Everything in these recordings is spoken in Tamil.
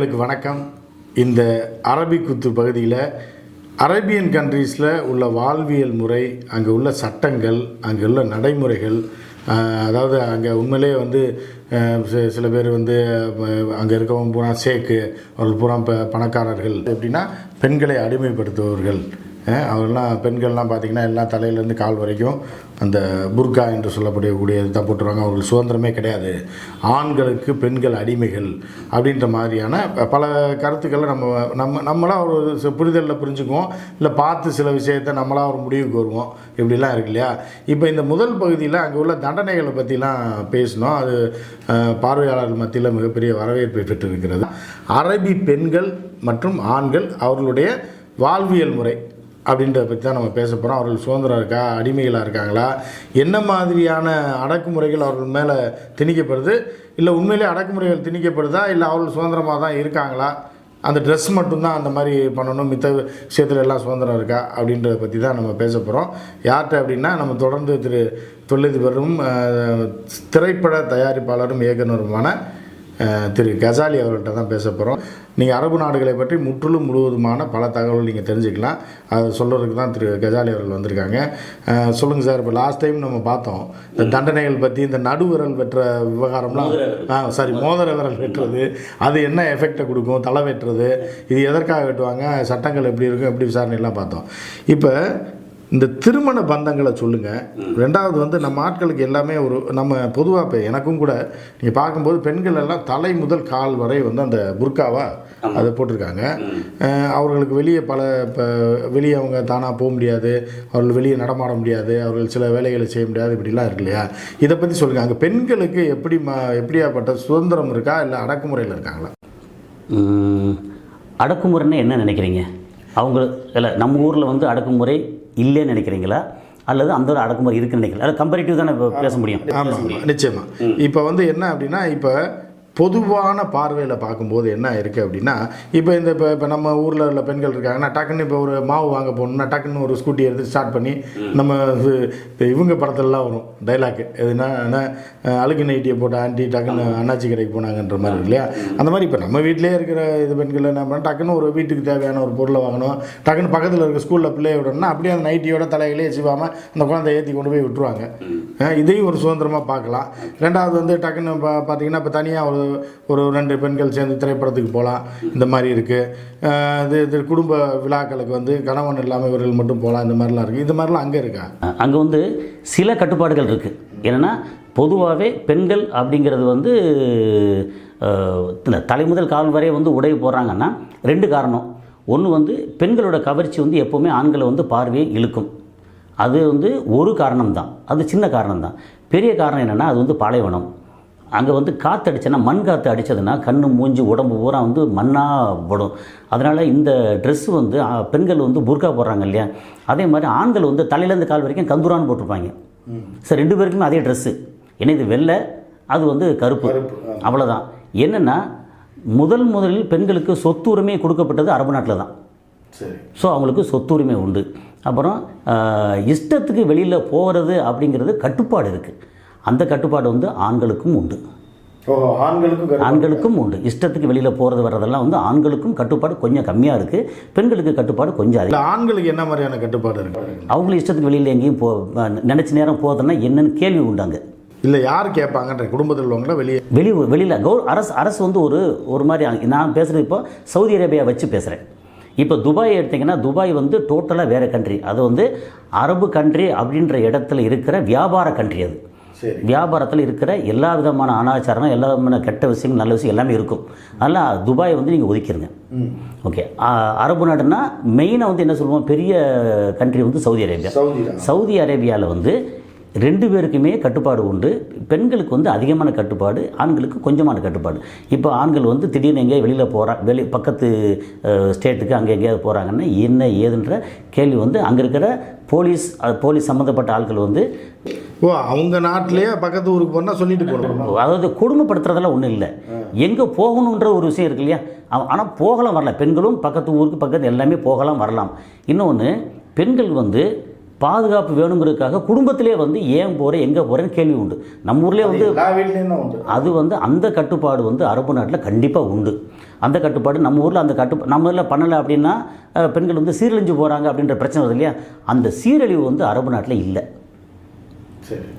உங்களுக்கு வணக்கம். இந்த அரபிக்குத்து பகுதியில் அரேபியன் கண்ட்ரீஸில் உள்ள வாழ்வியல் முறை அங்கே உள்ள சட்டங்கள் அங்கே உள்ள நடைமுறைகள் அதாவது அங்கே உண்மையிலே வந்து சில பேர் வந்து அங்கே இருக்கவங்க பூரா சேக்கு அவர்கள் பூரா ப பணக்காரர்கள். எப்படின்னா பெண்களை அடிமைப்படுத்துபவர்கள். அவர்லாம் பெண்கள்லாம் பார்த்திங்கன்னா எல்லாம் தலையிலேருந்து கால் வரைக்கும் அந்த புர்கா என்று சொல்லப்படக்கூடிய தான் போட்டுருவாங்க. அவர்கள் சுதந்திரமே கிடையாது. ஆண்களுக்கு பெண்கள் அடிமைகள் அப்படின்ற மாதிரியான பல கருத்துக்களை நம்ம நம்ம நம்மளாக ஒரு புரிதலில் புரிஞ்சுக்குவோம். இல்லை பார்த்து சில விஷயத்தை நம்மளாக ஒரு முடிவுக்கு வருவோம். இப்படிலாம் இருக்கு இல்லையா? இப்போ இந்த முதல் பகுதியில் அங்கே உள்ள தண்டனைகளை பற்றிலாம் பேசினோம். அது பார்வையாளர்கள் மத்தியில் மிகப்பெரிய வரவேற்பை பெற்றிருக்கிறது. அரபி பெண்கள் மற்றும் ஆண்கள் அவர்களுடைய வாழ்வியல் முறை அப்படின்றத பற்றி தான் நம்ம பேச போகிறோம் அவர்கள் சுதந்திரம் இருக்கா? அடிமைகளாக இருக்காங்களா? என்ன மாதிரியான அடக்குமுறைகள் அவர்கள் மேலே திணிக்கப்படுது? இல்லை உண்மையிலே அடக்குமுறைகள் திணிக்கப்படுதா? இல்லை அவர்கள் சுதந்திரமாக தான் இருக்காங்களா? அந்த ட்ரெஸ் மட்டும்தான் அந்த மாதிரி பண்ணணும். மித்த விஷயத்தில் எல்லாம் சுதந்திரம் இருக்கா? அப்படின்றத பற்றி தான் நம்ம பேச போகிறோம் யார்கிட்ட அப்படின்னா நம்ம தொடர்ந்து திரு தொழிலதிபரும் திரைப்பட தயாரிப்பாளரும் இயக்குனருமான திரு கசாலி அவர்கள்ட்ட தான் பேச போகிறோம் நீங்கள் அரபு நாடுகளை பற்றி முற்றிலும் முழுவதுமான பல தகவல் நீங்கள் தெரிஞ்சுக்கலாம். அதை சொல்கிறதுக்கு தான் திரு கஜாலி அவர்கள் வந்திருக்காங்க. சொல்லுங்கள் சார் இப்போ லாஸ்ட் டைம் நம்ம பார்த்தோம். இந்த தண்டனைகள் பற்றி இந்த நடுவிரல் வெட்டுற விவகாரம்லாம் ஆ சாரி மோதிர விரல் வெட்டுறது. அது என்ன எஃபெக்டை கொடுக்கும்? தலை வெட்டுறது. இது எதற்காக வெட்டுவாங்க? சட்டங்கள் எப்படி இருக்கும்? எப்படி விசாரணைலாம் பார்த்தோம். இப்போ இந்த திருமண பந்தங்களை சொல்லுங்கள் ரெண்டாவது வந்து நம்ம ஆட்களுக்கு எல்லாமே ஒரு நம்ம பொதுவாக இப்போ எனக்கும் கூட நீங்கள் பார்க்கும்போது பெண்கள் எல்லாம் தலை முதல் கால் வரை வந்து அந்த புர்காவா அதை போட்டிருக்காங்க. அவர்களுக்கு வெளியே பல இப்போ வெளியே அவங்க தானாக போக முடியாது. அவர்கள் வெளியே நடமாட முடியாது. அவர்கள் சில வேலைகளை செய்ய முடியாது. இப்படிலாம் இருக்கு இல்லையா? இதை பற்றி சொல்லுங்கள் அங்கே பெண்களுக்கு எப்படி ம எப்படியாப்பட்ட சுதந்திரம் இருக்கா? இல்லை அடக்குமுறையில் இருக்காங்களா? அடக்குமுறைன்னா என்ன நினைக்கிறீங்க? அவங்க இல்லை நம்ம ஊரில் வந்து அடக்குமுறை இல்லைன்னு நினைக்கிறீங்களா? அல்லது அந்த ஒரு அடக்குமுறை இருக்குன்னு நினைக்கிறீங்களா? கம்பேரிட்டிவ் தானே பேச முடியும். ஆமாம் நிச்சயமா. இப்போ வந்து என்ன அப்படின்னா இப்போ பொதுவான பார்வையில் பார்க்கும்போது என்ன இருக்குது அப்படின்னா இப்போ இந்த இப்போ இப்போ நம்ம ஊரில் உள்ள பெண்கள் இருக்காங்கன்னா டக்குன்னு இப்போ ஒரு மாவு வாங்க போகணும்னா டக்குன்னு ஒரு ஸ்கூட்டி எடுத்து ஸ்டார்ட் பண்ணி நம்ம இது இப்போ இவங்க படத்துலலாம் வரும் டைலாக் எதுனா அழுகு நைட்டியை போட்ட ஆண்டி டக்குன்னு அண்ணாச்சி கடைக்கு போனாங்கன்ற மாதிரி இருக்கு இல்லையா? அந்த மாதிரி இப்போ நம்ம வீட்டிலே இருக்கிற இது பெண்கள் என்ன பண்ணால் டக்குன்னு ஒரு வீட்டுக்கு தேவையான ஒரு பொருளை வாங்கணும் டக்குன்னு பக்கத்தில் இருக்க ஸ்கூலில் பிள்ளைய விடணும்னா அப்படியே அந்த நைட்டியோட தலைகளே வச்சுக்காமல் அந்த குழந்தைய ஏற்றி கொண்டு போய் விட்டுருவாங்க. இதையும் ஒரு சுதந்திரமாக பார்க்கலாம். ரெண்டாவது வந்து டக்குன்னு பா பார்த்தீங்கன்னா இப்போ தனியாக ஒரு ஒரு ரெண்டு பெண்கள் சேர்ந்து திரைப்படத்துக்கு போகலாம். இந்த மாதிரி இருக்குது இது இது குடும்ப விழாக்களுக்கு வந்து கணவன் இல்லாமல் இவர்கள் மட்டும் போகலாம். இந்த மாதிரிலாம் இருக்குது இந்த மாதிரிலாம் அங்கே இருக்கா? அங்கே வந்து சில கட்டுப்பாடுகள் இருக்குது என்னென்னா பொதுவாகவே பெண்கள் அப்படிங்கிறது வந்து தலைமுதல் கால் வரை வந்து உடை போடுறாங்கன்னா ரெண்டு காரணம். ஒன்று வந்து பெண்களோட கவர்ச்சி வந்து எப்போவுமே ஆண்களை வந்து பார்வையை இழுக்கும். அது வந்து ஒரு காரணம் தான் அது சின்ன காரணம் தான் பெரிய காரணம் என்னென்னா அது வந்து பாலைவனம். அங்கே வந்து காற்று அடிச்சேன்னா மண் காற்று அடித்ததுன்னா கண்ணு மூஞ்சி உடம்பு பூரா வந்து மண்ணாக படும் அதனால் இந்த Dress வந்து பெண்கள் வந்து புர்கா போடுறாங்க இல்லையா? அதே மாதிரி ஆண்கள் வந்து தலையிலேருந்து கால் வரைக்கும் கந்துரான்னு போட்டிருப்பாங்க. சார் ரெண்டு பேருக்குமே அதே ட்ரெஸ்ஸு ஏன்னா இது வெள்ளை அது வந்து கருப்பு. அவ்வளோதான் என்னென்னா முதல் முதலில் பெண்களுக்கு சொத்துரிமை கொடுக்கப்பட்டது அரபு நாட்டில் தான். சரி. ஸோ அவங்களுக்கு சொத்துரிமை உண்டு. அப்புறம் இஷ்டத்துக்கு வெளியில் போகிறது அப்படிங்கிறது கட்டுப்பாடு இருக்குது அந்த கட்டுப்பாடு வந்து ஆண்களுக்கும் உண்டு. ஆண்களுக்கும் ஆண்களுக்கும் உண்டு. இஷ்டத்துக்கு வெளியில் போகிறது வர்றதெல்லாம் வந்து ஆண்களுக்கும் கட்டுப்பாடு கொஞ்சம் கம்மியாக இருக்குது பெண்களுக்கு கட்டுப்பாடு கொஞ்சம் அதிகம். ஆண்களுக்கு என்ன மாதிரியான கட்டுப்பாடு இருக்கு? அவங்களும் இஷ்டத்துக்கு வெளியில் எங்கேயும் போ நினச்ச நேரம் போகிறதுனா என்னன்னு கேள்வி உண்டாங்க. இல்லை யார் கேட்பாங்கன்ற குடும்பத்தில் உள்ளவங்கள வெளியே? வெளி வெளியில் கௌ அரசு அரசு வந்து ஒரு ஒரு மாதிரி நான் பேசுகிறது இப்போ சவுதி அரேபியா வச்சு பேசுகிறேன் இப்போ துபாய் எடுத்திங்கன்னா துபாய் வந்து டோட்டலாக வேறு கண்ட்ரி அது வந்து அரபு கண்ட்ரி அப்படின்ற இடத்துல இருக்கிற வியாபார கண்ட்ரி அது. வியாபாரத்தில் இருக்கிற எல்லா விதமான அனாச்சாரம் எல்லா விதமான கெட்ட விஷயம் நல்ல விஷயம் எல்லாமே இருக்கும். அதனால் துபாயை வந்து நீங்கள் ஒதுக்கிடுங்க ஓகே. அரபு நாடுனா மெயினாக வந்து என்ன சொல்லுவோம்? பெரிய கண்ட்ரி வந்து சவுதி அரேபியா. சவுதி அரேபியாவில் வந்து ரெண்டு பேருக்குமே கட்டுப்பாடு உண்டு. பெண்களுக்கு வந்து அதிகமான கட்டுப்பாடு ஆண்களுக்கு கொஞ்சமான கட்டுப்பாடு. இப்போ ஆண்கள் வந்து திடீர்னு எங்கேயோ வெளியில் போகிறா வெளி பக்கத்து ஸ்டேட்டுக்கு அங்கே எங்கேயாவது போகிறாங்கன்னா என்ன ஏதுன்ற கேள்வி வந்து அங்கே இருக்கிற போலீஸ் போலீஸ் சம்மந்தப்பட்ட ஆட்கள் வந்து ஓ அவங்க நாட்டிலேயே பக்கத்து ஊருக்கு போனால் சொல்லிட்டு போகணும்? அதாவது கொடுமைப்படுத்துறதெல்லாம் ஒன்றும் இல்லை. எங்கே போகணுன்ற ஒரு விஷயம் இருக்கு இல்லையா? ஆனால் போகலாம் வரலாம் பெண்களும் பக்கத்து ஊருக்கு பக்கத்து எல்லாமே போகலாம் வரலாம். இன்னொன்று பெண்கள் வந்து பாதுகாப்பு வேணுங்கிறதுக்காக குடும்பத்திலே வந்து ஏன் போகிறேன் எங்கே போகிறேன்னு கேள்வி உண்டு. நம்ம ஊர்லேயே வந்து அது வந்து அந்த கட்டுப்பாடு வந்து அரபு நாட்டில் கண்டிப்பாக உண்டு. அந்த கட்டுப்பாடு நம்ம ஊரில் அந்த கட்டு நம்ம ஊரில் பண்ணலை அப்படின்னா பெண்கள் வந்து சீரழிஞ்சு போகிறாங்க அப்படின்ற பிரச்சனை வருது இல்லையா? அந்த சீரழிவு வந்து அரபு நாட்டில் இல்லை.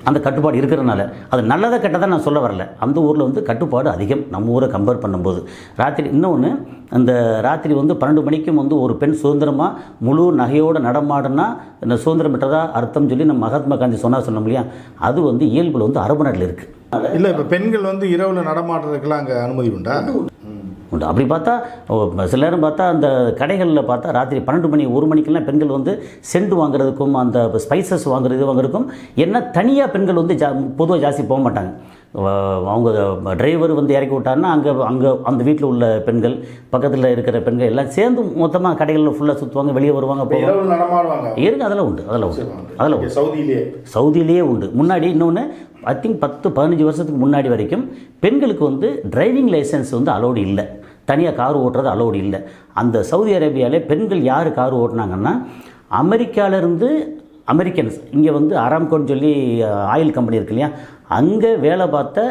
அந்த கட்டுப்பாடு இருக்கிறனால அது நல்லதை கெட்டதை நான் சொல்ல வரல. அந்த ஊரில் வந்து கட்டுப்பாடு அதிகம். நம்ம ஊரை கம்பேர் பண்ணும்போது. ராத்திரி இன்னொன்று அந்த ராத்திரி வந்து பன்னெண்டு மணிக்கும் வந்து ஒரு பெண் சுதந்திரமாக முழு நகையோடு நடமாடுனா இந்த சுதந்திரம் பெற்றதா அர்த்தம் சொல்லி நம்ம மகாத்மா காந்தி சொன்னா சொன்னோம் இல்லையா? அது வந்து இயல்புல வந்து அரபு நாட்டில் இருக்குது இல்லை இப்போ பெண்கள் வந்து இரவில் நடமாடுறதுக்கெல்லாம் அங்கே அனுமதி உண்டா? உண்டு. அப்படி பார்த்தா சில நேரம் பார்த்தா அந்த கடைகளில் பார்த்தா ராத்திரி பன்னெண்டு மணி ஒரு மணிக்கெல்லாம் பெண்கள் வந்து சென்ட் வாங்குறதுக்கும் அந்த ஸ்பைசஸ் வாங்குறது வாங்குறதுக்கும் என்ன தனியாக பெண்கள் வந்து ஜா பொதுவாக ஜாஸ்தி போக மாட்டாங்க. அவங்க டிரைவர் வந்து இறக்கி விட்டாருன்னா அங்கே அங்கே அந்த வீட்டில் உள்ள பெண்கள் பக்கத்தில் இருக்கிற பெண்கள் எல்லாம் சேர்ந்து மொத்தமாக கடைகளில் ஃபுல்லாக சுற்றுவாங்க வெளியே வருவாங்க போவாங்க. இரவில் நடமாடுவாங்க. இருக்கு அதெல்லாம் உண்டு அதெல்லாம் உண்டு. அதெல்லாம் உண்டு. சவுதியிலேயே. சவுதியிலேயே உண்டு. முன்னாடி இன்னொன்று ஐ திங்க் பத்து பதினஞ்சு வருஷத்துக்கு முன்னாடி வரைக்கும் பெண்களுக்கு வந்து டிரைவிங் லைசன்ஸ் வந்து அலோடு இல்லை. தனியாக கார் ஓட்டுறது அலோடு இல்லை. அந்த சவுதி அரேபியாவிலே பெண்கள் யார் கார் ஓட்டினாங்கன்னா அமெரிக்காவிலேருந்து அமெரிக்கன்ஸ் இங்கே வந்து அராம்கோன்னு சொல்லி ஆயில் கம்பெனி இருக்கு இல்லையா? அங்கே வேலை பார்த்த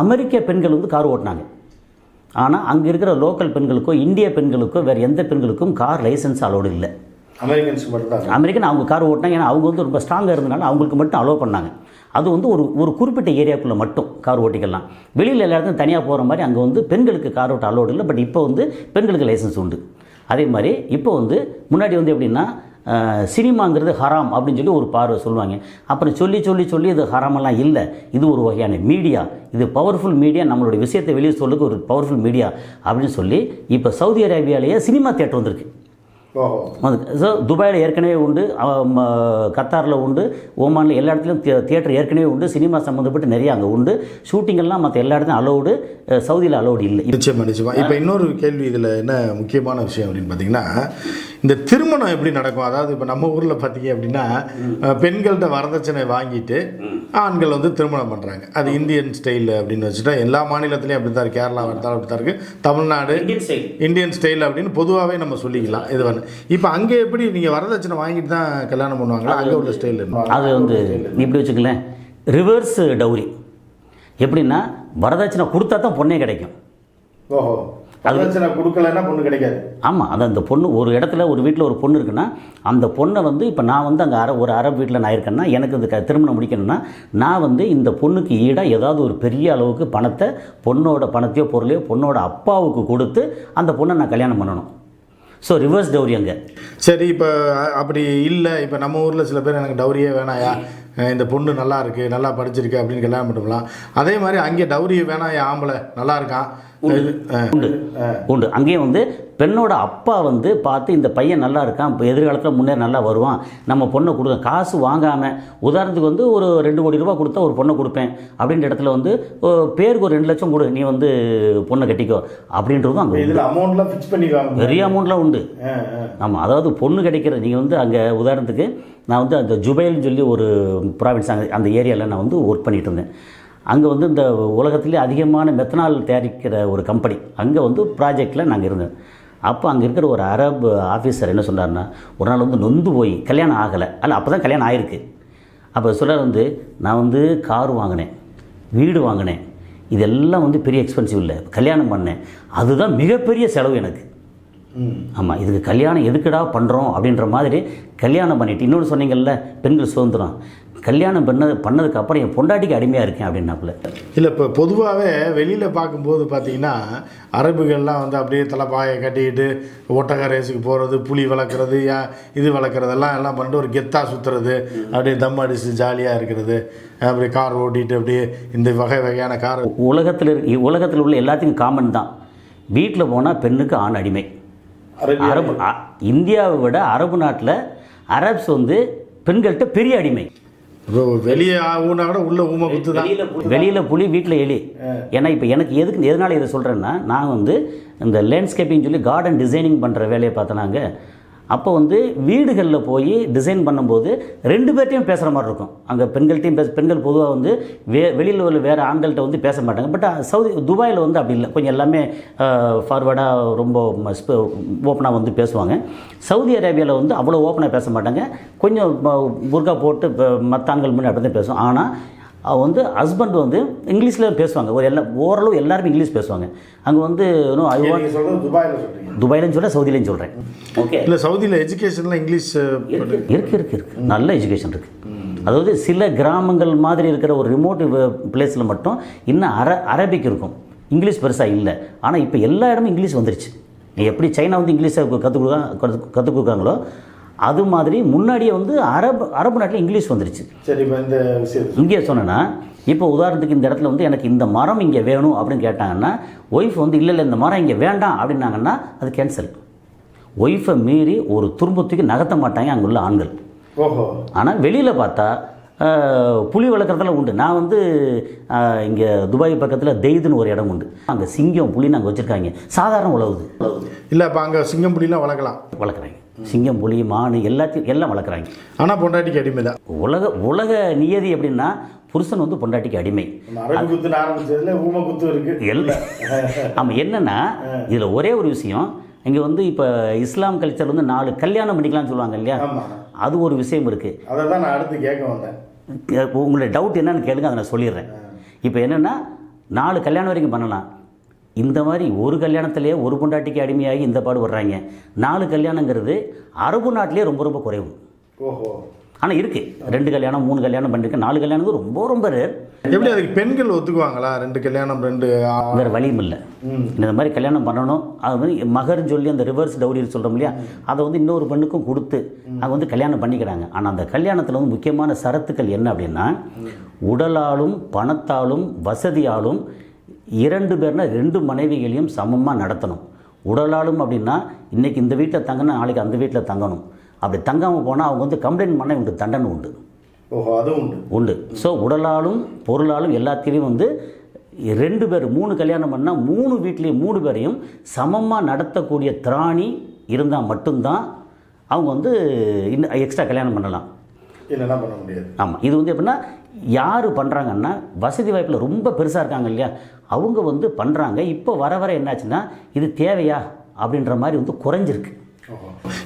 அமெரிக்க பெண்கள் வந்து கார் ஓட்டினாங்க. ஆனால் அங்கே இருக்கிற லோக்கல் பெண்களுக்கோ இந்திய பெண்களுக்கோ வேறு எந்த பெண்களுக்கும் கார் லைசன்ஸ் அலோடு இல்லை. அமெரிக்கன்ஸ் மட்டும் அமெரிக்கன் அவங்க கார் ஓட்டினாங்க. ஏன்னா அவங்க வந்து ரொம்ப ஸ்ட்ராங்காக இருந்தனால அவங்களுக்கு மட்டும் அலோவ் பண்ணாங்க. அது வந்து ஒரு ஒரு குறிப்பிட்ட ஏரியாக்குள்ளே மட்டும் கார் ஓட்டிக்கலாம். வெளியில் எல்லா தனியாக போகிற மாதிரி அங்கே வந்து பெண்களுக்கு கார் ஓட்ட அலோடு இல்லை பட் இப்போ வந்து பெண்களுக்கு லைசன்ஸ் உண்டு. அதே மாதிரி இப்போ வந்து முன்னாடி வந்து எப்படின்னா சினிமாங்கிறது ஹராம் அப்படின்னு சொல்லி ஒரு பார்வை சொல்லுவாங்க. அப்புறம் சொல்லி சொல்லி சொல்லி இது ஹராமெல்லாம் இல்லை. இது ஒரு வகையான மீடியா. இது பவர்ஃபுல் மீடியா நம்மளுடைய விஷயத்தை வெளியே சொல்லுக்கு ஒரு பவர்ஃபுல் மீடியா அப்படின்னு சொல்லி இப்போ சவுதி அரேபியாலேயே சினிமா தேட்டர் வந்திருக்கு. ஸோ துபாயில் ஏற்கனவே உண்டு கத்தாரில் உண்டு ஓமானில் எல்லா இடத்துலையும் தியே தியேட்டர் ஏற்கனவே உண்டு சினிமா சம்மந்தப்பட்டு நிறைய அங்கே உண்டு. ஷூட்டிங் எல்லாம் மற்ற எல்லா இடத்துலையும் அலௌடு சவுதியில் அலௌடு இல்லை. நிச்சயமா நிச்சயமா. இப்போ இன்னொரு கேள்வி இதில் என்ன முக்கியமான விஷயம் அப்படின்னு பார்த்தீங்கன்னா இந்த திருமணம் எப்படி நடக்கும்? அதாவது இப்போ நம்ம ஊரில் பார்த்தீங்க அப்படின்னா பெண்கள்கிட்ட வரதட்சணை வாங்கிட்டு ஆண்கள் வந்து திருமணம் பண்ணுறாங்க அது இந்தியன் ஸ்டைல் அப்படின்னு வச்சுட்டா எல்லா மாநிலத்திலையும் அப்படி தான் இருக்கு. கேரளா வரத்தாலும் அப்படி தான் இருக்குது தமிழ்நாடு இந்தியன் ஸ்டைல். அப்படின்னு பொதுவாகவே நம்ம சொல்லிக்கலாம். இது வந்து இப்போ அங்கே எப்படி நீங்கள் வரதட்சணை வாங்கிட்டு தான் கல்யாணம் பண்ணுவாங்களா? அங்கே உள்ள ஸ்டைல் அது வந்து இப்படி வச்சுக்கலேன் ரிவர்ஸ் டவுரி எப்படின்னா வரதட்சணை கொடுத்தா தான் பொண்ணே கிடைக்கும். ஓஹோ. வரதட்சணை கொடுக்கலன்னா பொண்ணு கிடைக்காது. ஆமாம் அது அந்த பொண்ணு ஒரு இடத்துல ஒரு வீட்டில் ஒரு பொண்ணு இருக்குன்னா அந்த பொண்ணை வந்து இப்போ நான் வந்து அங்கே அர ஒரு அரபு வீட்டில் நான் இருக்கேன்னா எனக்கு இந்த க திருமணம் முடிக்கணும்னா நான் வந்து இந்த பொண்ணுக்கு ஈடாக ஏதாவது ஒரு பெரிய அளவுக்கு பணத்தை பொண்ணோட பணத்தையோ பொருளையோ பொண்ணோட அப்பாவுக்கு கொடுத்து அந்த பொண்ணை நான் கல்யாணம் பண்ணணும். ஸோ ரிவர்ஸ் டவுரி அங்கே. சரி இப்போ அப்படி இல்லை. இப்போ நம்ம ஊரில் சில பேர் எனக்கு டௌரியே வேணாயா? இந்த பொண்ணு நல்லா இருக்கு நல்லா படிச்சிருக்கு அப்படின்னு கல்யாணம் பண்ணலாம் அதே மாதிரி அங்கே டௌரியே வேணாயா ஆம்பளை? நல்லா இருக்கான். உண்டு. உண்டு. அங்கேயும் வந்து பெண்ணோட அப்பா வந்து பார்த்து இந்த பையன் நல்லா இருக்கான் இப்போ எதிர்காலத்தில் முன்னேற நல்லா வருவான் நம்ம பொண்ணை கொடுக்க காசு வாங்காமல் உதாரணத்துக்கு வந்து ஒரு ரெண்டு கோடி ரூபாய் கொடுத்தா ஒரு பொண்ணை கொடுப்பேன் அப்படின்ற இடத்துல வந்து பேருக்கு ஒரு ரெண்டு லட்சம் கொடு நீ வந்து பொண்ணை கட்டிக்கோ அப்படின்றதும் அங்கே இதில் அமௌண்ட்லாம் ஃபிக்ஸ் பண்ணிக்குவாங்க பெரிய அமௌண்ட்லாம் உண்டு. ஆமாம் அதாவது பொண்ணு கிடைக்கிறது நீங்கள் வந்து அங்கே உதாரணத்துக்கு நான் வந்து அந்த ஜுபைல்னு சொல்லி ஒரு ப்ராவின்ஸ் அந்த ஏரியாவில் நான் வந்து ஒர்க் பண்ணிட்டு இருந்தேன். அங்கே வந்து இந்த உலகத்திலே அதிகமான மெத்தனால் தயாரிக்கிற ஒரு கம்பெனி அங்கே வந்து ப்ராஜெக்டில் நாங்கள் இருந்தேன் அப்போ அங்கே இருக்கிற ஒரு அரபு ஆஃபீஸர் என்ன சொன்னார்னா ஒரு நாள் வந்து நொந்து போய் கல்யாணம் ஆகலை. அல்ல அப்போ தான் கல்யாணம் ஆயிருக்கு. அப்போ சொல்கிறார் வந்து நான் வந்து கார் வாங்கினேன் வீடு வாங்கினேன். இதெல்லாம் வந்து பெரிய எக்ஸ்பென்சிவ் இல்லை. கல்யாணம் பண்ணேன். அதுதான் மிகப்பெரிய செலவு எனக்கு. ஆமாம் இதுக்கு கல்யாணம் எதுக்குடா பண்ணுறோம் அப்படின்ற மாதிரி கல்யாணம் பண்ணிட்டு இன்னொன்று சொன்னீங்கல்ல பெண்கள் சுதந்திரம். கல்யாணம் பண்ணது பண்ணதுக்கு அப்புறம் என் பொண்டாட்டிக்கு அடிமையாக இருக்கேன் அப்படின்னாப்புல. இல்லை இப்போ பொதுவாகவே வெளியில் பார்க்கும்போது பார்த்தீங்கன்னா அரபுகள்லாம் வந்து அப்படியே தலைப்பாயை கட்டிக்கிட்டு ஒட்டக ரேஸுக்கு போகிறது புலி வளர்க்குறது யா- இது வளர்க்குறதெல்லாம் எல்லாம் பண்ணிட்டு ஒரு கெத்தா சுற்றுறது அப்படியே தம் அடிச்சு ஜாலியாக இருக்கிறது அப்படியே கார் ஓட்டிட்டு அப்படியே இந்த வகை வகையான கார். உலகத்தில் உலகத்தில் உள்ள எல்லாத்துக்கும் காமன் தான். வீட்டில் போனால் பெண்ணுக்கு ஆண் அடிமை. அரபு இந்தியாவை விட அரபு நாட்டில் அரப்ஸ் வந்து பெண்கள்கிட்ட பெரிய அடிமை. வெளியே ஊனா கூட உள்ள ஊமை குத்து தான். வெளியில் புலி வீட்டில் எலி. ஏன்னா இப்போ எனக்கு எதுக்கு எதனால் இதை சொல்கிறேன்னா நான் வந்து இந்த லேண்ட்ஸ்கேப்பிங் சொல்லி கார்டன் டிசைனிங் பண்ணுற வேலையை பார்த்தனாங்க. அப்போ வந்து வீடுகளில் போய் டிசைன் பண்ணும்போது ரெண்டு பேர்ட்டையும் பேசுகிற மாதிரி இருக்கும். அங்கே பெண்கள்ட்டையும் பேச பெண்கள் பொதுவாக வந்து வே வெளியில் உள்ள வேறு ஆண்கள்கிட்ட வந்து பேச மாட்டாங்க. பட் சவுதி துபாயில் வந்து அப்படி இல்லை. கொஞ்சம் எல்லாமே ஃபார்வேர்டாக ரொம்ப ஓப்பனாக வந்து பேசுவாங்க. சவுதி அரேபியாவில் வந்து அவ்வளோ ஓப்பனாக பேச மாட்டாங்க. கொஞ்சம் புர்கா போட்டு மற்ற ஆண்கள் முன்னாடி அப்படி தான் பேசும் ஆனால் அவ வந்து ஹஸ்பண்ட் வந்து இங்கிலீஷில் பேசுவாங்க. ஒரு எல்லா ஓரளவு எல்லாருமே இங்கிலீஷ் பேசுவாங்க. அங்கே வந்து இன்னும் ஐ வாண்ட் துபாயிலும் சொல்கிறேன் சவுதியிலையும் சொல்கிறேன் ஓகே இல்லை சவுதியில் எஜுகேஷனில் இங்கிலீஷ் இருக்கு இருக்கு இருக்கு நல்ல எஜுகேஷன் இருக்கு. அதாவது சில கிராமங்கள் மாதிரி இருக்கிற ஒரு ரிமோட் பிளேஸில் மட்டும் இன்னும் அர அரபிக் இருக்கும். இங்கிலீஷ் பெருசாக இல்லை. ஆனால் இப்போ எல்லா இடமும் இங்கிலீஷ் வந்துருச்சு. நீ எப்படி சைனா வந்து இங்கிலீஷை கற்றுக் கொடுக்க கற்றுக் கொடுக்காங்களோ அது மாதிரி முன்னாடியே வந்து அரபு அரபு நாட்டில் இங்கிலீஷ் வந்துருச்சு. சரி இப்போ இந்த இங்கே சொன்னேன்னா இப்போ உதாரணத்துக்கு இந்த இடத்துல வந்து எனக்கு இந்த மரம் இங்கே வேணும் அப்படின்னு கேட்டாங்கன்னா ஒய்ஃப் வந்து இல்லை இல்லை இந்த மரம் இங்கே வேண்டாம் அப்படின்னாங்கன்னா அது கேன்சல் ஒய்ஃபை மீறி ஒரு துரும்பத்துக்கு நகர்த்த மாட்டாங்க அங்கே உள்ள ஆண்கள். ஓஹோ. ஆனால் வெளியில் பார்த்தா புலி வளர்க்குறதுல உண்டு. நான் வந்து இங்கே துபாய் பக்கத்தில் தெய்துன்னு ஒரு இடம் உண்டு. அங்கே சிங்கம் புலின்னு அங்கே வச்சுருக்காங்க. சாதாரண உழவுது. இல்லை அப்போ அங்கே சிங்கம் புலிலாம் வளர்க்கலாம். வளர்க்குறாங்க. சிங்கம் புலி மான் எல்லாத்தையும் எல்லாம் வளர்க்குறாங்க. ஆனால் பொண்டாட்டிக்கு அடிமை தான் உலக உலக நியதி எப்படின்னா புருஷன் வந்து பொண்டாட்டிக்கு அடிமை. இருக்கு. எல்லாம் ஆமாம் என்னென்னா இதில் ஒரே ஒரு விஷயம் இங்கே வந்து இப்போ இஸ்லாம் கல்ச்சர் வந்து நாலு கல்யாணம் பண்ணிக்கலாம்னு சொல்லுவாங்க இல்லையா? அது ஒரு விஷயம் இருக்குது அதை தான் நான் அடுத்து கேட்க வந்தேன். உங்களுடைய டவுட் என்னன்னு கேளுங்க அதை நான் சொல்லிடுறேன். இப்போ என்னென்னா நாலு கல்யாணம் வரைக்கும் பண்ணலாம். இந்த மாதிரி ஒரு கல்யாணத்திலேயே ஒரு பொண்டாட்டிக்கு அடிமையாகி இந்த பாடு வர்றாங்க. நாலு கல்யாணங்கிறது அரபு நாட்டிலே ரொம்ப ரொம்ப குறைவு. ஓஹோ. ஆனால் இருக்குது ரெண்டு கல்யாணம் மூணு கல்யாணம் பண்ணிருக்கு. நாலு கல்யாணம் ரொம்ப ரொம்ப ரேர் எப்படி அதுக்கு பெண்கள் ஒத்துக்குவாங்களா? ரெண்டு கல்யாணம் ரெண்டு வேறு வழியும் இல்லை. இந்த மாதிரி கல்யாணம் பண்ணணும். அது வந்து மகர்னு சொல்லி அந்த ரிவர்ஸ் டவுரின்னு சொல்கிறோம் இல்லையா? அதை வந்து இன்னொரு பெண்ணுக்கும் கொடுத்து அவங்க வந்து கல்யாணம் பண்ணிக்கிறாங்க. ஆனால் அந்த கல்யாணத்தில் வந்து முக்கியமான சரத்துக்கள் என்ன அப்படின்னா உடலாலும் பணத்தாலும் வசதியாலும் இரண்டு பேர்னா ரெண்டு மனைவிகளையும் சமமாக நடத்தணும். உடலாலும் அப்படின்னா இன்றைக்கி இந்த வீட்டில் தங்கணும் நாளைக்கு அந்த வீட்டில் தங்கணும். அப்படி தங்காமல் போனால் அவங்க வந்து கம்ப்ளைண்ட் பண்ண உண்டு தண்டனை உண்டு. ஓஹோ அதுவும் உண்டு. உண்டு. ஸோ உடலாலும் பொருளாலும் எல்லாத்திலையும் வந்து ரெண்டு பேர் மூணு கல்யாணம் பண்ணால் மூணு வீட்லேயும் மூணு பேரையும் சமமாக நடத்தக்கூடிய திராணி இருந்தால் மட்டும்தான் அவங்க வந்து இன்னும் எக்ஸ்ட்ரா கல்யாணம் பண்ணலாம். இல்லைன்னா பண்ண முடியாது. ஆமாம் இது வந்து எப்படின்னா யார் பண்ணுறாங்கன்னா வசதி வாய்ப்பில் ரொம்ப பெருசாக இருக்காங்க இல்லையா? அவங்க வந்து பண்ணுறாங்க இப்போ வர வர என்னாச்சுன்னா இது தேவையா? அப்படின்ற மாதிரி வந்து குறைஞ்சிருக்கு.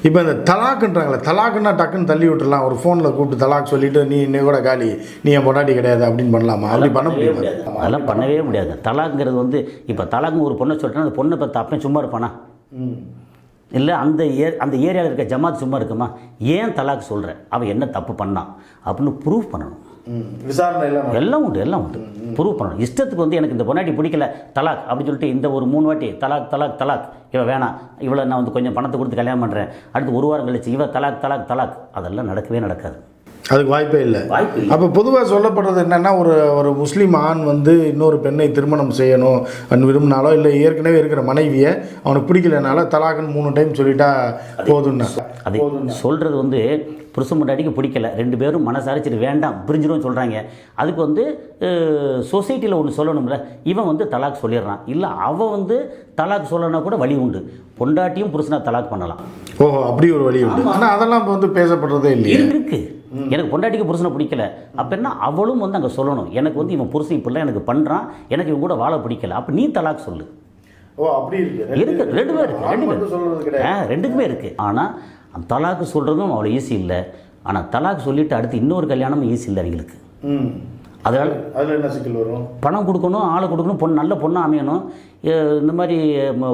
இப்போ இந்த தலாக்குன்றாங்களே தலாக்குன்னா டக்குன்னு தள்ளி விட்டுறலாம். ஒரு ஃபோனில் கூப்பிட்டு தலாக் சொல்லிட்டு நீ இன்னை கூட காலி. நீ என் பொண்டாட்டி கிடையாது அப்படின்னு பண்ணலாமா? அப்படி பண்ண முடியாது. அதெல்லாம் பண்ணவே முடியாது. தலாக்ங்கிறது வந்து இப்போ தலாக்னு ஒரு பொண்ணை சொல்லிட்டா அந்த பொண்ணை பார்த்து அப்பயும் சும்மா இருப்பானா? இல்லை அந்த ஏ அந்த ஏரியாவில் இருக்க ஜமாத் சும்மா இருக்குமா? ஏன் தலாக் சொல்கிற அவன் என்ன தப்பு பண்ணான்? அப்படின்னு ப்ரூவ் பண்ணணும். விசாரணை எல்லாம் எல்லாம் உண்டு எல்லாம் உண்டு. ப்ரூவ் பண்ணணும். இஷ்டத்துக்கு வந்து எனக்கு இந்த பொண்டாட்டி பிடிக்கல தலாக் அப்படின்னு சொல்லிட்டு இந்த ஒரு மூணு வாட்டி தலாக் தலாக் தலாக். இவ வேணாம். இவளை நான் வந்து கொஞ்சம் பணத்தை கொடுத்து கல்யாணம் பண்ணுறேன் அடுத்து ஒரு வாரம் கழிச்சு இவ தலாக் தலாக் தலாக். அதெல்லாம் நடக்கவே நடக்காது. அதுக்கு வாய்ப்பே இல்லை. வாய்ப்பு இல்லை. அப்போ பொதுவாக சொல்லப்படுறது என்னன்னா ஒரு ஒரு முஸ்லீம் ஆண் வந்து இன்னொரு பெண்ணை திருமணம் செய்யணும் விரும்பினாலோ இல்லை ஏற்கனவே இருக்கிற மனைவியை அவனுக்கு பிடிக்கலனால தலாக்குன்னு மூணு டைம் சொல்லிட்டா போதும்னா? அது சொல்கிறது வந்து புருஷன் முன்னாடிக்கு பிடிக்கல. ரெண்டு பேரும் மனசாரிச்சிட்டு வேண்டாம் பிரிஞ்சிடும் சொல்கிறாங்க அதுக்கு வந்து சொசைட்டியில் ஒன்று சொல்லணும்ல. இவன் வந்து தலாக் சொல்லிடுறான். இல்லை அவன் வந்து தலாக் சொல்லணும்னா கூட வழி உண்டு. பொண்டாட்டியும் புருஷனா தலாக் பண்ணலாம். ஓஹோ அப்படி ஒரு வழி உண்டு. ஆனால் அதெல்லாம் இப்போ வந்து பேசப்படுறதே இல்லையே. இருக்கு இருக்கு. எனக்கு பொண்டாட்டிக்கு புருஷனை பிடிக்கல. அப்போ என்ன அவளும் வந்து அங்கே சொல்லணும். எனக்கு வந்து இவன் புருஷன் இப்படிலாம் எனக்கு பண்ணுறான் எனக்கு இவன் கூட வாழ பிடிக்கல. அப்போ நீ தலாக் சொல்லு. ஓ அப்படி இருக்கு. இருக்கு. ரெண்டு பேர் இருக்கு. ரெண்டு பேர். சொல்றது கிடையாது. ஆ ரெண்டுக்குமே இருக்குது ஆனால் தலாக்கு சொல்கிறதும் அவ்வளோ ஈஸி இல்லை. ஆனால் தலாக் சொல்லிட்டு அடுத்து இன்னொரு கல்யாணமும் ஈஸி இல்லை அவங்களுக்கு. ம். அதனால் அதில் என்ன சிக்கல் வரும்? பணம் கொடுக்கணும் ஆளை கொடுக்கணும் பொண்ணு நல்ல பொண்ணு அமையணும். இந்த மாதிரி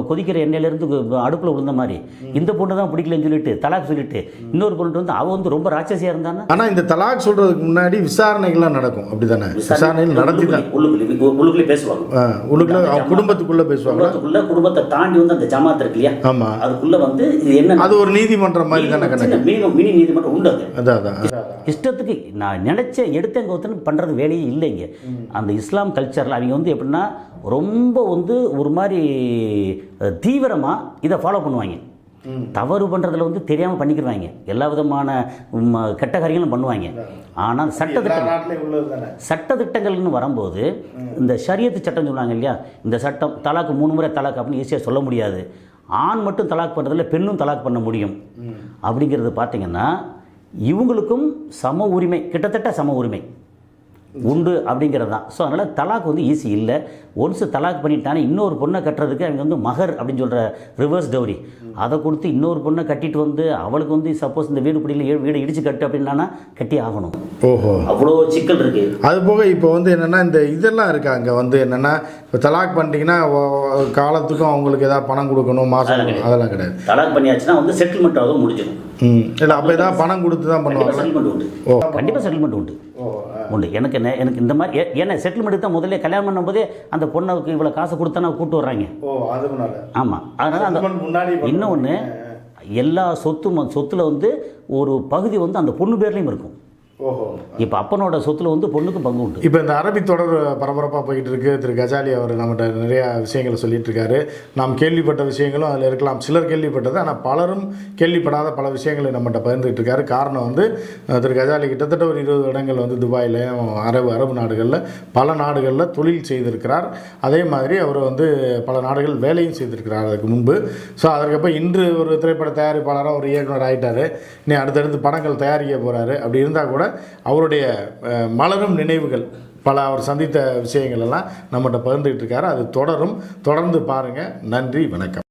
கொதிக்கிற எண்ணெயிலேருந்து அடுப்பில் விழுந்த மாதிரி. இந்த பொண்ணு தான் பிடிக்கலன்னு சொல்லிட்டு தலாக் சொல்லிட்டு இன்னொரு பொண்ணு வந்து அவள் வந்து ரொம்ப ராட்சசியாக இருந்தான்னா ஆனால் இந்த தலாக் சொல்றதுக்கு முன்னாடி விசாரணைகள்லாம் நடக்கும். அப்படிதானே? விசாரணைகள் நடத்தி தான் உள்ளுக்குள்ளே பேசுவாங்க. உள்ளுக்குள்ள அவங்க குடும்பத்துக்குள்ள பேசுவாங்க குடும்பத்துக்குள்ள குடும்பத்தை தாண்டி வந்து அந்த ஜமாத் இருக்கு இல்லையா? ஆமா. அதுக்குள்ள வந்து இது என்ன அது ஒரு நீதிமன்றம் மாதிரி தானே கணக்கு? மினி நீதிமன்றம் உண்டு அது. அதான் அதான். இஷ்டத்துக்கு நான் நினச்ச எடுத்தங்கோத்தன்னு பண்ணுறது வேலையே இல்லைங்க. அந்த இஸ்லாம் கல்ச்சரில் அவங்க வந்து எப்படின்னா ரொம்ப வந்து ஒரு மாதிரி தீவிரமாக இதை ஃபாலோ பண்ணுவாங்க. தவறு பண்ணுறதுல வந்து தெரியாமல் பண்ணிக்கிடுவாங்க எல்லா விதமான கெட்ட காரியங்களும் பண்ணுவாங்க. ஆனால் தானே? சட்டத்திட்டங்கள்னு வரும்போது இந்த ஷரியத்து சட்டம் சொல்லுவாங்க இல்லையா? இந்த சட்டம் தலாக்கு மூணு முறை தலாக் அப்படின்னு ஈஸியாக சொல்ல முடியாது. ஆண் மட்டும் தலாக் பண்ணுறதில்ல பெண்ணும் தலாக் பண்ண முடியும். அப்படிங்கிறது பார்த்தீங்கன்னா இவங்களுக்கும் சம உரிமை கிட்டத்தட்ட சம உரிமை. உண்டு அப்படிங்கிறது தான். ஸோ அதனால் தலாக் வந்து ஈஸி இல்லை. ஒன்ஸ் தலாக் பண்ணிட்டானே இன்னொரு பொண்ணை கட்டுறதுக்கு அவங்க வந்து மகர் அப்படின்னு சொல்கிற ரிவர்ஸ் டவுரி அதை கொடுத்து இன்னொரு பொண்ணை கட்டிட்டு வந்து அவளுக்கு வந்து சப்போஸ் இந்த வீடு பிடியில் வீடு இடிச்சு கட்டு அப்படின்னா கட்டி ஆகணும். ஓஹோ. அவ்வளோ சிக்கல் இருக்குது அது போக இப்போ வந்து என்னென்னா இந்த இதெல்லாம் இருக்கா அங்கே வந்து என்னென்னா இப்போ தலாக் பண்ணிட்டீங்கன்னா காலத்துக்கும் அவங்களுக்கு ஏதாவது பணம் கொடுக்கணும் மாதம் அதெல்லாம் கிடையாது. தலாக் பண்ணியாச்சுன்னா வந்து செட்டில்மெண்ட் ஆகும் முடிஞ்சிடும். இல்லை அப்போ ஏதாவது பணம் கொடுத்து தான் பண்ணுவாங்க. செட்டில்மெண்ட் உண்டு. கண்டிப்பாக செட்டில்மெண்ட் உண்டு. உண்டு. எனக்கு என்ன எனக்கு இந்த மாதிரி ஏன்னா செட்டில்மெண்ட் தான் முதல்ல கல்யாணம் பண்ணும்போதே அந்த பொண்ணுக்கு இவ்வளோ காசு கொடுத்தா கூப்பிட்டு வர்றாங்க. ஆமாம் அதனால் அந்த முன்னாடி இன்னொன்று எல்லா சொத்தும் சொத்தில் வந்து ஒரு பகுதி வந்து அந்த பொண்ணு பேர்லேயும் இருக்கும். ஓஹோ. இப்போ அப்பனோட சொத்துல வந்து பொண்ணுக்கு பங்கு உண்டு. இப்போ இந்த அரபி தொடர் பரபரப்பாக போயிட்டு இருக்கு. திரு கஜாலி அவர் நம்மகிட்ட நிறைய விஷயங்களை சொல்லிட்டு இருக்காரு. நாம் கேள்விப்பட்ட விஷயங்களும் அதில் இருக்கலாம். சிலர் கேள்விப்பட்டது ஆனால் பலரும் கேள்விப்படாத பல விஷயங்களை நம்மகிட்ட பகிர்ந்துட்டு இருக்காரு. காரணம் வந்து திரு கஜாலி கிட்டத்தட்ட ஒரு இருபது இடங்கள் வந்து துபாயிலையும் அரபு அரபு நாடுகளில் பல நாடுகளில் தொழில் செய்திருக்கிறார். அதே மாதிரி அவர் வந்து பல நாடுகள் வேலையும் செய்திருக்கிறார் அதுக்கு முன்பு. ஸோ அதற்கப்புறம் இன்று ஒரு திரைப்பட தயாரிப்பாளராக ஒரு இயக்குனர் ஆயிட்டாரு. இனி அடுத்தடுத்து படங்கள் தயாரிக்க போகிறாரு அப்படி இருந்தால் கூட அவருடைய மலரும் நினைவுகள் பல அவர் சந்தித்த விஷயங்கள் எல்லாம் நம்மகிட்ட பகிர்ந்துகிட்டு இருக்காரு. அது தொடரும். தொடர்ந்து பாருங்கள் நன்றி. வணக்கம்.